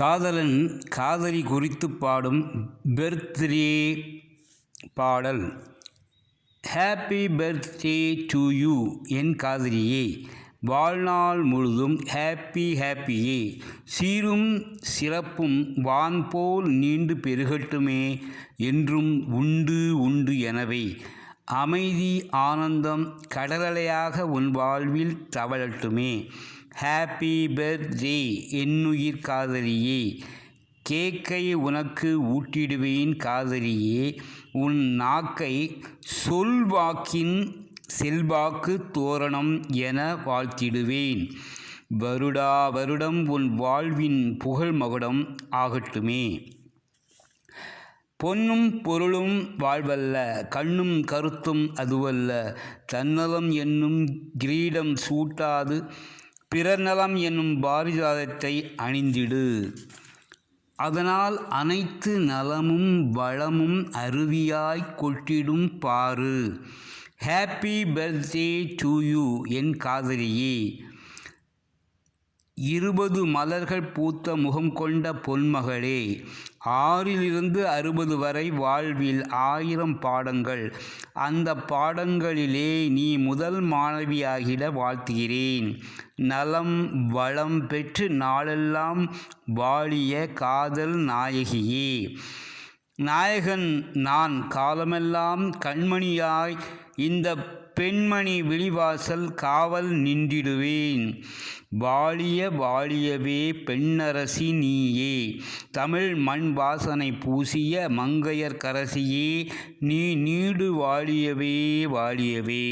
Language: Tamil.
காதலன் காதலி குறித்து பாடும் பெர்த்டே பாடல். ஹாப்பி பர்த்டே டு யூ என் காதலியே. வாழ்நாள் முழுதும் ஹாப்பி ஹாப்பியே சீரும் சிறப்பும் வான் போல் நீண்டு பெருகட்டுமே என்றும் உண்டு உண்டு எனவே. அமைதி ஆனந்தம் கடலலையாக உன் வாழ்வில் தவழட்டுமே. ஹாப்பி பர்த்டே என்னுயிர் காதலியே. கேக்கை உனக்கு ஊட்டிடுவேன் காதலியே. உன் நாக்கை சொல்வாக்கின் செல்வாக்கு தோரணம் என வாழ்த்திடுவேன். வருடா வருடம் உன் வாழ்வின் புகழ் மகுடம் ஆகட்டுமே. பொன்னும் பொருளும் வாழ்வல்ல கண்ணும் கருத்தும் அதுவல்ல. தன்னலம் என்னும் கிரீடம் சூட்டாது பிறநலம் என்னும் பாரிஜாதத்தை அணிந்திடு. அதனால் அனைத்து நலமும் வளமும் அருவியாய் கொட்டிடும் பாரு ஹாப்பி பர்த்டே டு யூ என் காதலியே. இருபது மலர்கள் பூத்த முகம் கொண்ட பொன்மகளே ஆறிலிருந்து அறுபது வரை வாழ்வில் ஆயிரம் பாடங்கள். அந்த பாடங்களிலே நீ முதல் மாணவியாகிட வாழ்த்துகிறேன். நலம் வளம் பெற்று நாளெல்லாம் வாழிய காதல் நாயகியே. நாயகன் நான் காலமெல்லாம் கண்மணியாய் இந்த பெண்மணி விழிவாசல் காவல் நின்றிடுவேன். வாழிய வாழியவே பெண்ணரசி நீயே. தமிழ் மண் வாசனை பூசிய மங்கையர் கரசியே நீ நீடு வாழியவே வாழியவே.